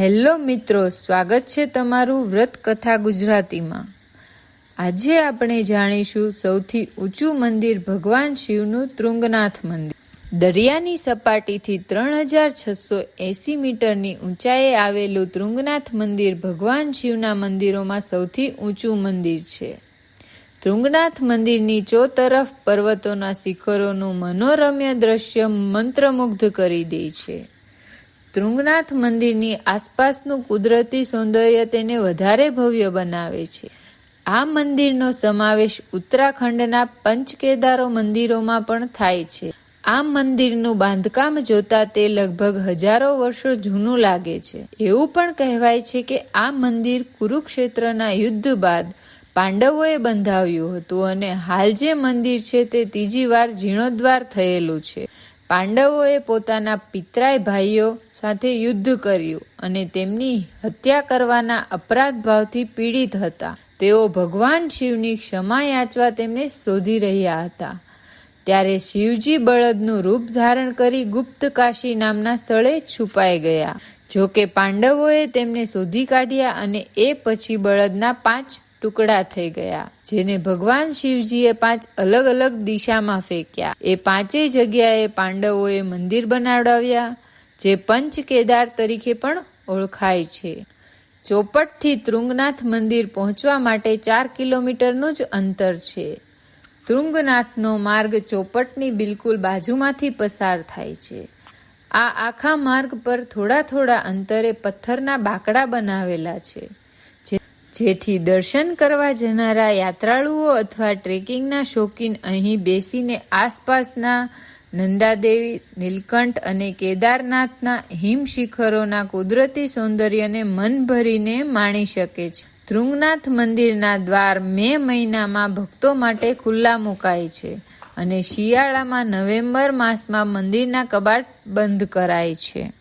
Hello મિત્રો, સ્વાગત છે તમારું વ્રત કથા ગુજરાતીમાં. આજે આપણે જાણીશું સૌથી ઊંચું મંદિર ભગવાન શિવનું તૃંગનાથ મંદિર. દરિયાની સપાટીથી ત્રણ હજાર છસો એસી મીટરની ઊંચાઈએ આવેલું તૃંગનાથ મંદિર ભગવાન શિવના મંદિરોમાં સૌથી ઊંચું મંદિર છે. તૃંગનાથ મંદિરની ચો તરફ પર્વતોના શિખરોનું મનોરમ્ય દ્રશ્ય મંત્રમુગ્ધ કરી દે છે. તૃંગનાથ મંદિરની આસપાસનું કુદરતી સૌંદર્ય તેને વધારે ભવ્ય બનાવે છે. આ મંદિરનો સમાવેશ ઉત્તરાખંડના પંચકેદારો મંદિરોમાં પણ થાય છે. આ મંદિરનું બાંધકામ જોતા તે લગભગ હજારો વર્ષો જૂનું લાગે છે. એવું પણ કહેવાય છે કે આ મંદિર કુરુક્ષેત્રના યુદ્ધ બાદ પાંડવોએ બંધાવ્યું હતું અને હાલ જે મંદિર છે તે ત્રીજી વાર જીર્ણોદ્વાર થયેલું છે. પાંડવોએ પોતાના પિતરાય ભાઈઓ સાથે યુદ્ધ કર્યું અને તેમની હત્યા કરવાના અપરાધ ભાવથી પીડિત હતા. તેઓ ભગવાન શિવની ક્ષમા યાચવા તેમને શોધી રહ્યા હતા. ત્યારે શિવજી બળદનું રૂપ ધારણ કરી ગુપ્ત કાશી નામના સ્થળે છુપાઈ ગયા. જો કે પાંડવોએ તેમને શોધી કાઢ્યા અને એ પછી બળદના પાંચ ટુકડા થઈ ગયા, જેને ભગવાન શિવજીએ પાંચ અલગ અલગ દિશામાં ફેંક્યા. એ પાંચેય જગ્યાએ પાંડવોએ મંદિર બનાવડાવ્યા, જે પંચ કેદાર તરીકે પણ ઓળખાય છે. ચોપટથી તૃંગનાથ મંદિર પહોંચવા માટે ચાર કિલોમીટરનું જ અંતર છે. તૃંગનાથનો માર્ગ ચોપટની બિલકુલ બાજુમાંથી પસાર થાય છે. આ આખા માર્ગ પર થોડા થોડા અંતરે પથ્થરના બાકડા બનાવેલા છે. જેથી દર્શન કરવા જનારા યાત્રાળુઓ અથવા ટ્રેકિંગના શોખીન અહીં બેસીને આસપાસના નંદાદેવી, નીલકંઠ અને કેદારનાથના હિમ શિખરોના કુદરતી સૌંદર્યને મન ભરીને માણી શકે છે. ધ્રુંગનાથ મંદિરના દ્વાર મે મહિનામાં ભક્તો માટે ખુલ્લા મુકાય છે અને શિયાળામાં નવેમ્બર માસમાં મંદિરના કબાટ બંધ કરાય છે.